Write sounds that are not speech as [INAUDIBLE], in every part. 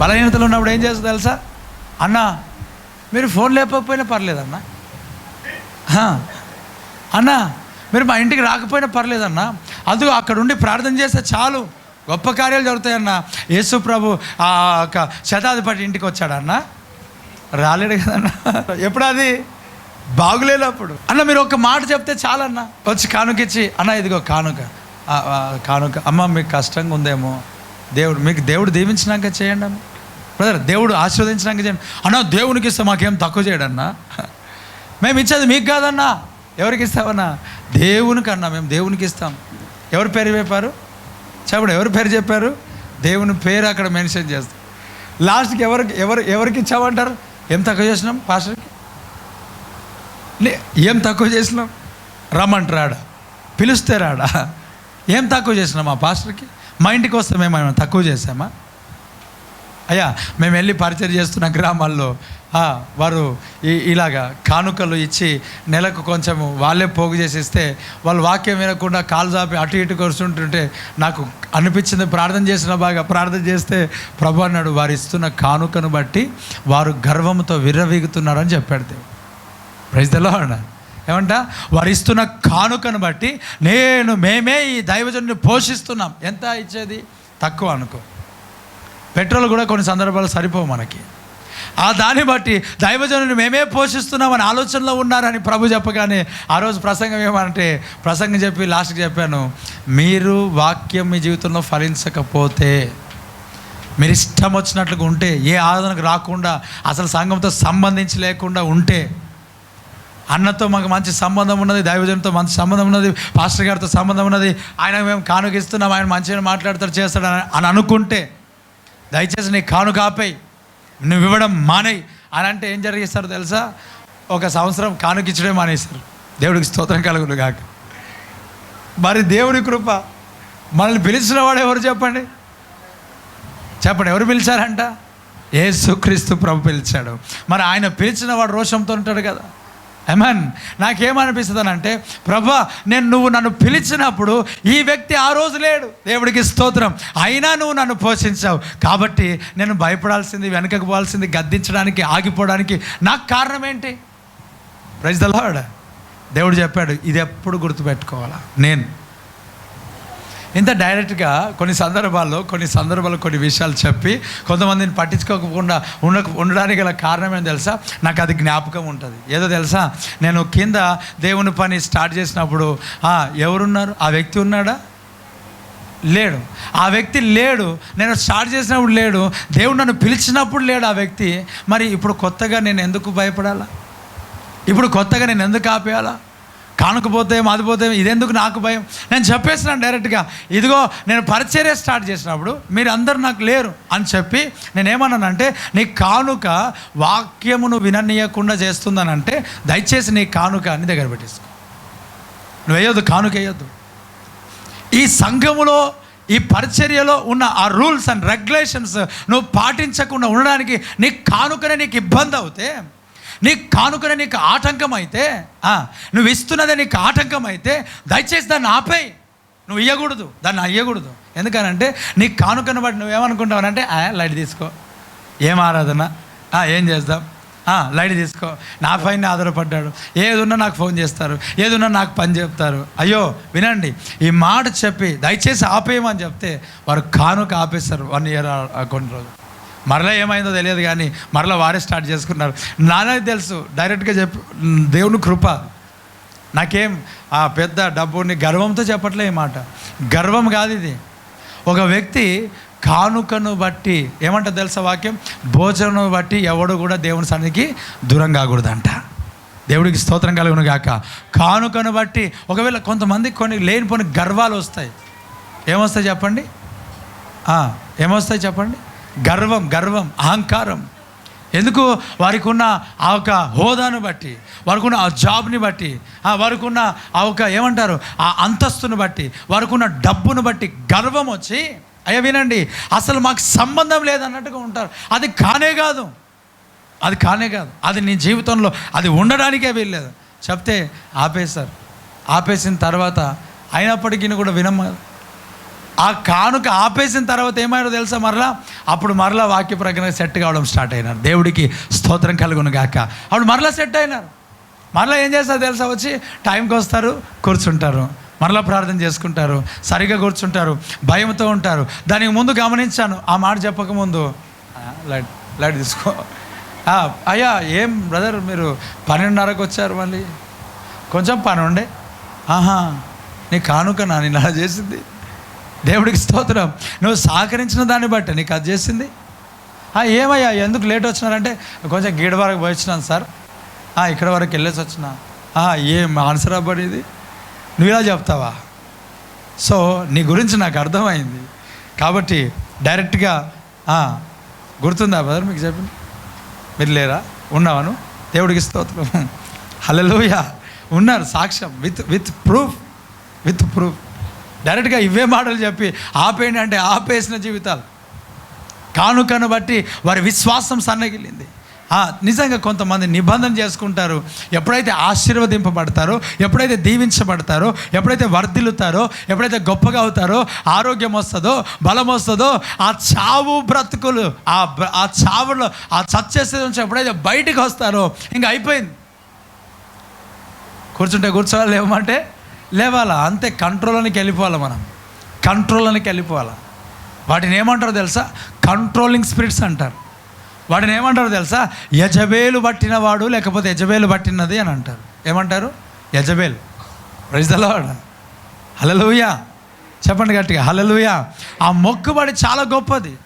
బలహీనతలు ఉన్నప్పుడు ఏం చేస్తా తెలుసా? అన్న మీరు ఫోన్ లేకపోయినా పర్లేదన్నా అన్న. అన్నా మీరు మా ఇంటికి రాకపోయినా పర్లేదన్నా అది అక్కడ ఉండి ప్రార్థన చేస్తే చాలు. గొప్ప కార్యాలు జరుగుతాయన్న. యేసు ప్రభు ఆ యొక్క శతాధిపతి ఇంటికి వచ్చాడన్న రాలేడు కదన్న ఎప్పుడు అది బాగులేనప్పుడు అన్న మీరు ఒక మాట చెప్తే చాలన్న. వచ్చి కానుకిచ్చి అన్న ఇదిగో కానుక. కానుక. అమ్మ మీకు కష్టంగా ఉందేమో దేవుడు మీకు దేవుడు దీవించినాక చేయండి అన్న. బ్రదర్ దేవుడు ఆశీర్వదించినాక చేయండి. అన్న దేవునికి ఇస్తే మాకేం తక్కువ చేయడన్నా? మేము ఇచ్చేది మీకు కాదన్నా. ఎవరికి ఇస్తామన్నా దేవునికి అన్నా మేము దేవునికి ఇస్తాం. ఎవరి పేరు చెప్పారు? చెప్పడు ఎవరి పేరు చెప్పారు? దేవుని పేరు అక్కడ మెన్షన్ చేస్తాం. లాస్ట్కి ఎవరికి ఎవరు ఎవరికి ఇచ్చామంటారు ఏం తక్కువ చేసినాం పాస్టర్కి? ఏం తక్కువ చేసినాం? రమ్మంటారా పిలిస్తే రాడా ఏం తక్కువ చేసినాం మా పాస్టర్కి? మా ఇంటికి వస్తే మేము ఏమైనా తక్కువ చేసామా అయ్యా మేము వెళ్ళి పరిచయం చేస్తున్న గ్రామాల్లో వారు ఇలాగా కానుకలు ఇచ్చి నెలకు కొంచెం వాళ్ళే పోగు చేసేస్తే వాళ్ళు వాక్యం వినకుండా కాలు జాపి అటు ఇటు కొరుస్తుంటుంటే నాకు అనిపించింది ప్రార్థన చేసిన బాగా ప్రార్థన చేస్తే ప్రభు అన్నాడు వారు ఇస్తున్న కానుకను బట్టి వారు గర్వంతో విర్రవీగుతున్నారని చెప్పాడు దేవుడు. ప్రైజ్ తెలో ఏమంట? వరిస్తున్న కానుకను బట్టి నేను మేమే ఈ దైవజన్ని పోషిస్తున్నాం. ఎంత ఇచ్చేది? తక్కువ అనుకో. పెట్రోల్ కూడా కొన్ని సందర్భాలు సరిపోవు మనకి. ఆ దాన్ని బట్టి దైవజనుని మేమే పోషిస్తున్నామని ఆలోచనలో ఉన్నారని ప్రభు చెప్పగానే ఆ రోజు ప్రసంగం ఏమంటే ప్రసంగం చెప్పి లాస్ట్కి చెప్పాను మీరు వాక్యం మీ జీవితంలో ఫలించకపోతే మీరు ఇష్టం వచ్చినట్లుగా ఉంటే ఏ ఆరాధనకు రాకుండా అసలు సంఘంతో సంబంధించి లేకుండా ఉంటే అన్నతో మాకు మంచి సంబంధం ఉన్నది దైవజనంతో మంచి సంబంధం ఉన్నది పాస్టర్ గారితో సంబంధం ఉన్నది. ఆయన మేము కానుకిస్తున్నాం ఆయన మంచిగా మాట్లాడతాడు చేస్తాడు అని- అని అనుకుంటే దయచేసి నీ కానుక ఆపేయి నువ్వు ఇవ్వడం మానేయి అని అంటే ఏం జరిగిస్తారు తెలుసా? ఒక సంవత్సరం కానుకిచ్చడే మానేస్తారు దేవుడికి స్తోత్రం కలుగును కాక మరి దేవుడి కృప మనల్ని పిలిచిన వాడు ఎవరు చెప్పండి? చెప్పండి ఎవరు పిలిచారంట? ఏసుక్రీస్తు ప్రభు పిలిచాడు. మరి ఆయన పిలిచిన వాడు రోషంతో ఉంటాడు కదా. ఎమన్ నాకేమనిపిస్తుంది అంటే ప్రభా నేను నువ్వు నన్ను పిలిచినప్పుడు ఈ వ్యక్తి ఆ రోజు లేడు. దేవుడికి స్తోత్రం. అయినా నువ్వు నన్ను పోషించావు. కాబట్టి నేను భయపడాల్సింది వెనకకు పోవాల్సింది గద్దించడానికి ఆగిపోవడానికి నాకు కారణం ఏంటి ప్రైజ్ దేవుడు చెప్పాడు ఇది ఎప్పుడు గుర్తుపెట్టుకోవాలా? నేను. ఇంత డైరెక్ట్గా కొన్ని సందర్భాల్లో కొన్ని సందర్భాల్లో కొన్ని విషయాలు చెప్పి కొంతమందిని పట్టించుకోకుండా ఉండ ఉండడానికి గల కారణం ఏం తెలుసా? నాకు అది జ్ఞాపకం ఉంటుంది. ఏదో తెలుసా? నేను కింద దేవుని పని స్టార్ట్ చేసినప్పుడు ఎవరున్నారు? ఆ వ్యక్తి ఉన్నాడా? లేడు. ఆ వ్యక్తి లేడు. నేను స్టార్ట్ చేసినప్పుడు లేడు. దేవుడు నన్ను పిలిచినప్పుడు లేడు ఆ వ్యక్తి. మరి ఇప్పుడు కొత్తగా నేను ఎందుకు భయపడాలా? ఇప్పుడు కొత్తగా నేను ఎందుకు ఆపేయాలా? కానుకపోతే మాదిపోతే ఇదెందుకు నాకు భయం? నేను చెప్పేసినాను డైరెక్ట్గా. ఇదిగో నేను పరిచర్య స్టార్ట్ చేసినప్పుడు మీరు అందరు నాకు లేరు అని చెప్పి నేనేమన్నానంటే నీ కానుక వాక్యమును విననీయకుండా చేస్తుందనంటే దయచేసి నీ కానుక అని దగ్గర పెట్టేసుకో. నువ్వు వేయొద్దు కానుక వేయొద్దు ఈ సంఘములో ఈ పరిచర్యలో ఉన్న ఆ రూల్స్ అండ్ రెగ్యులేషన్స్ నువ్వు పాటించకుండా ఉండడానికి నీ కానుకనే నీకు ఇబ్బంది అవుతే నీ కానుకనే నీకు ఆటంకం అయితే నువ్వు ఇస్తున్నదే నీకు ఆటంకం అయితే దయచేసి దాన్ని ఆపేయి. నువ్వు ఇవ్వకూడదు దాన్ని అయ్యకూడదు. ఎందుకనంటే నీ కానుకను బట్టి నువ్వేమనుకుంటావనంటే "ఆ, లైట్ తీసుకో. ఏం ఆరాధన? ఏం చేద్దాం? లైట్ తీసుకో. నా పైన ఆధారపడ్డాడు. ఏదున్నా నాకు ఫోన్ చేస్తారు. ఏదున్నా నాకు పని చెప్తారు. అయ్యో వినండి. ఈ మాట చెప్పి దయచేసి ఆపేయమని చెప్తే వారు కానుక ఆపేస్తారు వన్ ఇయర్ కొన్ని రోజులు. మరలా ఏమైందో తెలియదు కానీ మరలా వారే స్టార్ట్ చేసుకున్నారు. నాన్నకి తెలుసు డైరెక్ట్గా చెప్పు దేవుని కృప. నాకేం ఆ పెద్ద డబ్బుని గర్వంతో చెప్పట్లే ఈ మాట. గర్వం కాదు ఇది. ఒక వ్యక్తి కానుకను బట్టి ఏమంట తెలుసా వాక్యం? భోజనం బట్టి ఎవడు కూడా దేవుని సన్నిధికి దూరం కాకూడదంట. దేవుడికి స్తోత్రం కలుగును గాక. కానుకను బట్టి ఒకవేళ కొంతమంది కొన్ని లేనిపోని గర్వాలు వస్తాయి. ఏమొస్తాయి చెప్పండి? ఏమొస్తాయి చెప్పండి? గర్వం గర్వం అహంకారం. ఎందుకు? వారికి ఉన్న ఆ ఒక హోదాను బట్టి వారికి ఉన్న ఆ జాబ్ని బట్టి వారికి ఉన్న ఆ ఒక ఏమంటారు? ఆ అంతస్తును బట్టి వారికి ఉన్న డబ్బును బట్టి గర్వం వచ్చి అయ్యా వినండి అసలు మాకు సంబంధం లేదన్నట్టుగా ఉంటారు. అది కానే కాదు. అది కానే కాదు. అది నీ జీవితంలో అది ఉండడానికే వీల్లేదు. చెప్తే ఆపేశారు. ఆపేసిన తర్వాత అయినప్పటికీ కూడా వినమ్మ ఆ కానుక ఆపేసిన తర్వాత ఏమైనా తెలుసా మరలా? అప్పుడు మరలా వాక్య ప్రకారం సెట్ కావడం స్టార్ట్ అయినారు. దేవుడికి స్తోత్రం కలుగును గాక. అప్పుడు మరలా సెట్ అయినారు. మరలా ఏం చేస్తారు తెలుసా? వచ్చి టైంకి వస్తారు కూర్చుంటారు. మరలా ప్రార్థన చేసుకుంటారు. సరిగా కూర్చుంటారు. భయంతో ఉంటారు. దానికి ముందు గమనించాను. ఆ మాట చెప్పకముందు. ముందు లైట్ లైట్ తీసుకో. అయ్యా ఏం బ్రదర్ మీరు పన్నెండున్నరకు వచ్చారు మళ్ళీ? కొంచెం పని ఉండే ఆహా నీ కానుక నా నేను అలా చేసింది. దేవుడికి స్తోత్రం. నువ్వు సహకరించిన దాన్ని బట్టి నీకు అది చేసింది. ఏమయ్యా ఎందుకు లేట్ వచ్చినారంటే కొంచెం గీడ వరకు పోయి వచ్చినాను సార్ ఇక్కడ వరకు వెళ్ళేసి వచ్చిన. ఏం ఆన్సర్ అవ్వబడేది? నువ్వు ఇలా చెప్తావా? సో నీ గురించి నాకు అర్థమైంది. కాబట్టి డైరెక్ట్గా గుర్తుందా బ్రదర్ మీకు చెప్పింది మీరు లేరా? ఉన్నావాను దేవుడికి స్తోత్రం. హలోయ ఉన్నారు సాక్ష్యం. With with proof. With proof. డైరెక్ట్గా ఇవే మాటలు చెప్పి ఆపేయండి అంటే ఆపేసిన జీవితాలు. కానుకను బట్టి వారి విశ్వాసం సన్నగిలింది నిజంగా కొంతమంది నిబంధన చేసుకుంటారు. ఎప్పుడైతే ఆశీర్వదింపబడతారో ఎప్పుడైతే దీవించబడతారో ఎప్పుడైతే వర్ధిల్లుతారో ఎప్పుడైతే గొప్పగా అవుతారో ఆరోగ్యం వస్తుందో బలం వస్తుందో ఆ చావు బ్రతుకులు ఆ బ్ర- ఆ చావులో ఆ చచ్చేసే నుంచి ఎప్పుడైతే బయటికి వస్తారో ఇంకా అయిపోయింది. కూర్చుంటే కూర్చోవాలి ఏమంటే లేవాలా? అంతే కంట్రోల్లోకి వెళ్ళిపోవాలి మనం. కంట్రోల్లోకి వెళ్ళిపోవాలి? వాటిని ఏమంటారో తెలుసా? కంట్రోలింగ్ స్పిరిట్స్ అంటారు. వాటిని ఏమంటారో తెలుసా? యజబేలు పట్టినవాడు లేకపోతే యజబేలు పట్టినది అని అంటారు. ఏమంటారు? యజబేలు. ప్రజలవాడు హలలుయా చెప్పండి గట్టిగా. హలలుయా ఆ మొక్కుబడి చాలా గొప్పది.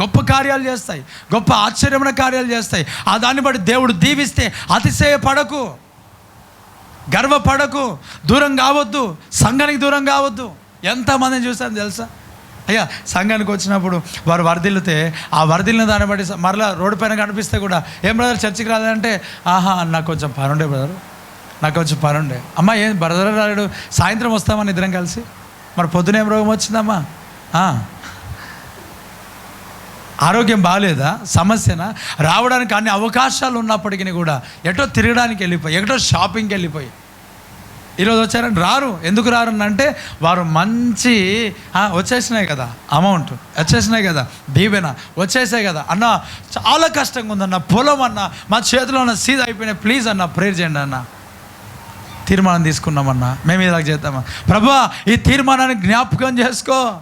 గొప్ప కార్యాలు చేస్తాయి. గొప్ప ఆశ్చర్యమైన కార్యాలు చేస్తాయి. ఆ దాన్ని బట్టి దేవుడు దీవిస్తే అతిశయపడకు. గర్వపడకు దూరం కావద్దు సంఘానికి దూరం కావద్దు. ఎంతమందిని చూసాను తెలుసా? అయ్యా సంఘానికి వచ్చినప్పుడు వారు వరదిల్లితే ఆ వరదిల్లిన దాన్ని బట్టి మరలా రోడ్డు పైన కనిపిస్తే కూడా ఏం బ్రదర్ చర్చికి రాలేదంటే ఆహా నాకు కొంచెం పనుండే బ్రదర్ నాకు కొంచెం పనుండే. అమ్మ ఏం బ్రదర్ రాడు సాయంత్రం వస్తామని ఇద్దరం కలిసి? మరి పొద్దున ఏం రోగం వచ్చిందమ్మా? ఆరోగ్యం బాగాలేదా సమస్యనా? రావడానికి అన్ని అవకాశాలు ఉన్నప్పటికీ కూడా ఎటో తిరగడానికి వెళ్ళిపోయి ఎటో షాపింగ్కి వెళ్ళిపోయి. ఈరోజు వచ్చారని రారు. ఎందుకు రారు వారు మంచి వచ్చేసినాయి కదా అమౌంట్ వచ్చేసినాయి కదా దీవెన. వచ్చేసాయి కదా. అన్న చాలా కష్టంగా ఉందన్న పొలం అన్న మా చేతిలో ఉన్న సీజ్ అయిపోయినాయి. ప్లీజ్ అన్న ప్రేర్ చేయండి అన్న. తీర్మానం తీసుకున్నామన్నా మేము ఇలాగ చేద్దామా? ప్రభా ఈ తీర్మానాన్ని జ్ఞాపకం చేసుకో.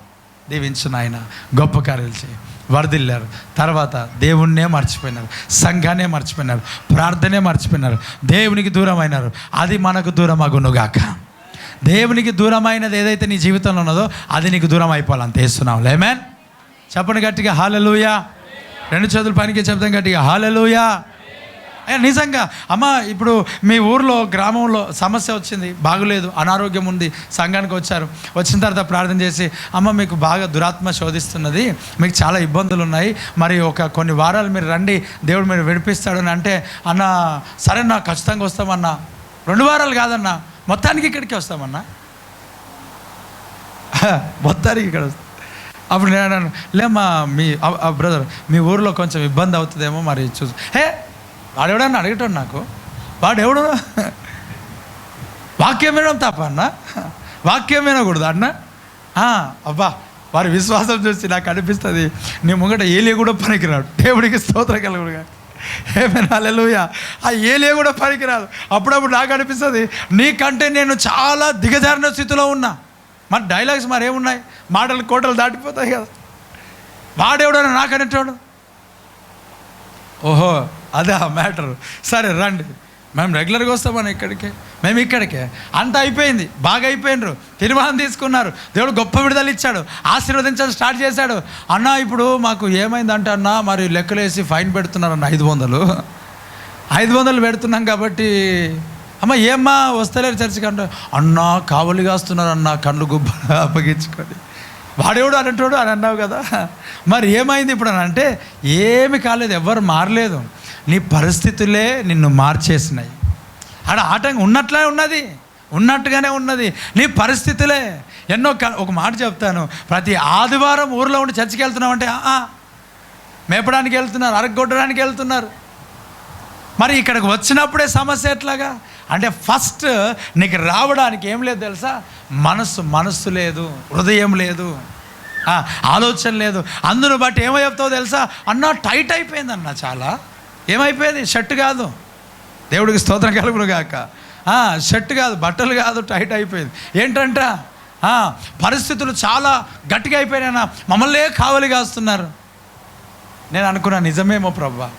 దీవించు నాయన. గొప్ప కార్యాలు చేయి. వరదిల్లారు. తర్వాత దేవుణ్ణే మర్చిపోయినారు సంఘాన్నే మర్చిపోయినారు ప్రార్థనే మర్చిపోయినారు. దేవునికి దూరమైనారు. అది మనకు దూరం అగునుగాక దేవునికి దూరమైనది ఏదైతే నీ జీవితంలో ఉన్నదో అది నీకు దూరం అయిపోవాలి అంత లేమేన్ చెప్పండి గట్టిగా హాలలుయా రెండు చేతులు పనికి చెప్తాం గట్టిగా హాలలుయా నిజంగా. అమ్మ ఇప్పుడు మీ ఊర్లో గ్రామంలో సమస్య వచ్చింది. బాగులేదు. అనారోగ్యం ఉంది. సంఘానికి వచ్చారు. వచ్చిన తర్వాత ప్రార్థన చేసి అమ్మ మీకు బాగా దురాత్మ శోధిస్తున్నది. మీకు చాలా ఇబ్బందులు ఉన్నాయి మరి ఒక కొన్ని వారాలు మీరు రండి. దేవుడు మీరు విడిపిస్తాడని అంటే అన్న సరే నా ఖచ్చితంగా వస్తామన్నా. రెండు వారాలు కాదన్నా. మొత్తానికి ఇక్కడికి వస్తామన్నా. [LAUGHS] మొత్తానికి ఇక్కడ వస్తాం. అప్పుడు నేను లేమ్మా మీ బ్రదర్ మీ ఊర్లో కొంచెం ఇబ్బంది అవుతుందేమో మరి చూసి. హే వాడెవడన్నా అడగటం నాకు? వాడెవడు? వాక్యం వినడం తప్ప అన్న. వాక్యం వినకూడదు అన్న అబ్బా వారి విశ్వాసం చూసి నాకు అనిపిస్తుంది నీ ముంగట ఏలియ కూడా పనికిరాడు. దేవుడికి స్తోత్ర కలుగుడుగా ఏమైనా ఆ ఏలియ కూడా పనికిరాదు. అప్పుడప్పుడు నాకు అనిపిస్తుంది నీకంటే నేను చాలా దిగజారిన స్థితిలో ఉన్నా. మరి డైలాగ్స్ మరి ఏమున్నాయి? మాటలు కోటలు దాటిపోతాయి కదా. వాడెవడన్నా నాకు అనేటోడు ఓహో అదే ఆ మ్యాటర్. సరే రండి. మేము రెగ్యులర్గా వస్తామని ఇక్కడికే. మేము ఇక్కడికే. అంత అయిపోయింది. బాగా అయిపోయినరు. తీర్మానం తీసుకున్నారు. దేవుడు గొప్ప విడుదల ఇచ్చాడు. ఆశీర్వదించడం స్టార్ట్ చేశాడు. అన్న ఇప్పుడు మాకు ఏమైందంటే అన్న మరి లెక్కలేసి ఫైన్ పెడుతున్నారు అన్న ఐదు వందలు. ఐదు వందలు పెడుతున్నాం కాబట్టి అమ్మ ఏమ్మా వస్తలేరు చర్చికి అంటే అన్నా కావలి కాస్తున్నారు అన్న కళ్ళు గుబ్బ అప్పగించుకొని. వాడేవాడు అనేటోడు అని అన్నావు కదా. మరి ఏమైంది ఇప్పుడు అని అంటే ఏమి కాలేదు. ఎవ్వరు మారలేదు. నీ పరిస్థితులే నిన్ను మార్చేసినాయి. ఆడ ఆటంకం ఉన్నట్లే ఉన్నది ఉన్నట్టుగానే ఉన్నది. నీ పరిస్థితులే. ఎన్నో ఒక మాట చెప్తాను. ప్రతి ఆదివారం ఊర్లో ఉండి చర్చికి వెళ్తున్నావు అంటే మేపడానికి వెళ్తున్నారు అరగొట్టడానికి వెళ్తున్నారు. మరి ఇక్కడికి వచ్చినప్పుడే సమస్య ఎట్లాగా? అంటే ఫస్ట్ నీకు రావడానికి ఏం లేదు తెలుసా? మనస్సు మనస్సు లేదు హృదయం లేదు ఆలోచన లేదు. అందును బట్టి ఏమో చెప్తావు తెలుసా? అన్న టైట్ అయిపోయిందన్న చాలా. ఏమైపోయింది? షర్ట్ కాదు. దేవుడికి స్తోత్రం కలుగును గాక. షర్ట్ కాదు బట్టలు కాదు టైట్ అయిపోయింది. ఏంటంట? పరిస్థితులు చాలా గట్టిగా అయిపోయినా మమ్మల్నే కావలి కాస్తున్నారు. నేను అనుకున్నా నిజమేమో ప్రభా.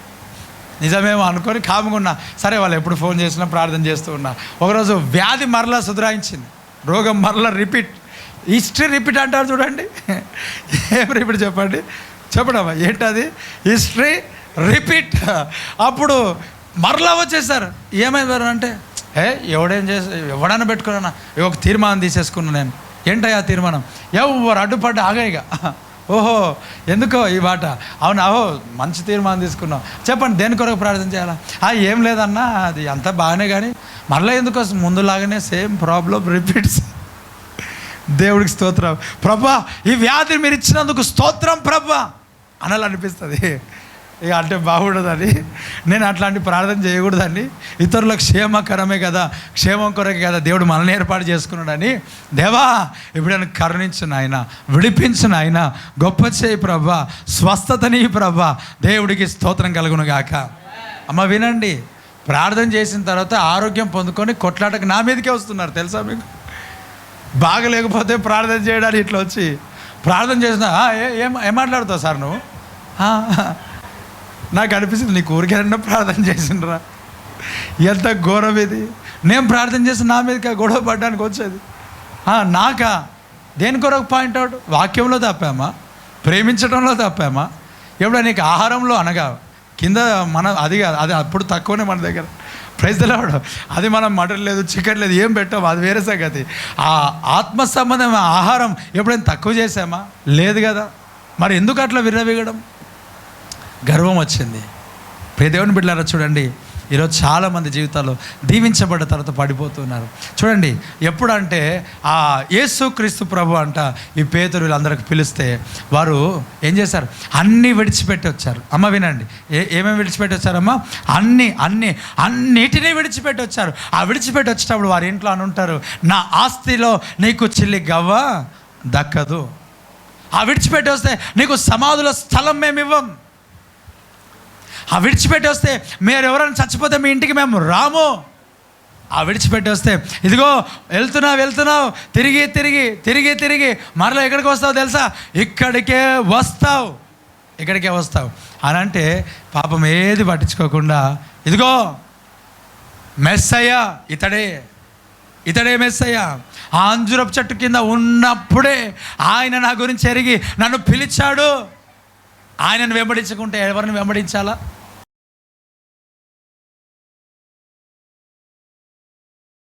నిజమేమో అనుకొని కాముకున్నా సరే వాళ్ళు ఎప్పుడు ఫోన్ చేసినా ప్రార్థన చేస్తూ ఉన్నా. ఒకరోజు వ్యాధి మరలా సుధరాయించింది. రోగం మరలా రిపీట్. హిస్టరీ రిపీట్ అంటారు చూడండి. [LAUGHS] ఏం రిపీట్ చెప్పండి? చెప్పడమ్మా ఏంటది? History repeat. అప్పుడు మరలా వచ్చేసారు. ఏమైంది అంటే ఏ ఎవడేం చేసి ఎవడైనా పెట్టుకున్నా ఒక తీర్మానం తీసేసుకున్నా నేను. ఏంటయ్యా తీర్మానం? ఎవరు అడ్డుపడ్డ ఆగాయిగా ఓహో ఎందుకో ఈ బాట. అవునా? అహో మంచి తీర్మానం తీసుకున్నాం చెప్పండి దేని కొరకు ప్రార్థన చేయాలా? ఆ, ఏం లేదన్నా అది అంతా బాగానే కానీ మళ్ళీ ఎందుకో ముందులాగానే సేమ్ ప్రాబ్లం రిపీట్స్. దేవుడికి స్తోత్రం. ప్రభా ఈ వ్యాధి మీరు ఇచ్చినందుకు స్తోత్రం ప్రభా అనాలనిపిస్తుంది. ఇక అంటే బాగుండదని నేను అట్లాంటి ప్రార్థన చేయకూడదని ఇతరుల క్షేమకరమే కదా క్షేమం కొరకే కదా దేవుడు మనల్ని ఏర్పాటు చేసుకున్నాడని. దేవా ఇప్పుడు నేను కరుణించు నాయన విడిపించు నాయన గొప్ప చేయి ప్రభా స్వస్థతని ప్రభా దేవుడికి స్తోత్రం కలుగును గాక అమ్మ వినండి. ప్రార్థన చేసిన తర్వాత ఆరోగ్యం పొందుకొని కొట్లాటకు నా మీదకే వస్తున్నారు తెలుసా మీకు? బాగలేకపోతే ప్రార్థన చేయడానికి ఇట్లా వచ్చి. ప్రార్థన చేసిన ఏ- ఏం ఏం మాట్లాడుతావు సార్ నువ్వు? నాకు అనిపిస్తుంది నీ కోరికలన్నా ప్రార్థన చేసిండ్రా. ఎంత ఘోరం ఇది. నేను ప్రార్థన చేసి నా మీదకి గొడవ పడడానికి వచ్చేది. నాకా? దేని కొరకు పాయింట్ అవుట్? వాక్యంలో తప్పామా? ప్రేమించడంలో తప్పామా? ఎప్పుడో నీకు ఆహారంలో అనగా కింద మన అది కాదు అది అప్పుడు తక్కువనే మన దగ్గర. ప్రైజ్ తెలవడం అది మనం మటన్ లేదు చికెన్ లేదు ఏం పెట్టాము అది వేరే సంగతి. ఆ ఆత్మ సంబంధం ఆహారం ఎప్పుడైనా తక్కువ చేసామా లేదు కదా. మరి ఎందుకు అట్లా విర్రవీగడం? గర్వం వచ్చింది. ప్రియదేవుని బిడ్డలారా చూడండి. ఈరోజు చాలామంది జీవితాల్లో దీవించబడ్డ తర్వాత పడిపోతున్నారు. చూడండి ఎప్పుడంటే ఆ యేసు క్రీస్తు ప్రభు అంట ఈ పేతురు వీళ్ళందరికి పిలిస్తే వారు ఏం చేశారు? అన్నీ విడిచిపెట్టి వచ్చారు. అమ్మ వినండి. ఏ ఏమేమి విడిచిపెట్టి వచ్చారమ్మా? అన్నీ అన్నీ అన్నిటినీ విడిచిపెట్టి వచ్చారు. ఆ విడిచిపెట్టి వచ్చేటప్పుడు వారి ఇంట్లో అని ఉంటారు? నా ఆస్తిలో నీకు చిల్లి గవ్వ దక్కదు. ఆ విడిచిపెట్టి వస్తే నీకు సమాధుల స్థలం మేము ఇవ్వం ఆ విడిచిపెట్టి వస్తే మీరు ఎవరైనా చచ్చిపోతే మీ ఇంటికి మేము రాము. ఆ విడిచిపెట్టి వస్తే ఇదిగో వెళ్తున్నావు వెళ్తున్నావు తిరిగి తిరిగి తిరిగి తిరిగి మరలా ఎక్కడికి వస్తావు తెలుసా? ఇక్కడికే వస్తావు. ఇక్కడికే వస్తావు. అని అంటే పాపం ఏది పట్టించుకోకుండా ఇదిగో మెస్సయ్య ఇతడే. ఇతడే మెస్సయ్య. ఆ అంజురపు చెట్టు కింద ఉన్నప్పుడే ఆయన నా గురించి ఎరిగి నన్ను పిలిచాడు. ఆయనను వెంబడించకుంటే ఎవరిని వెంబడించాలా?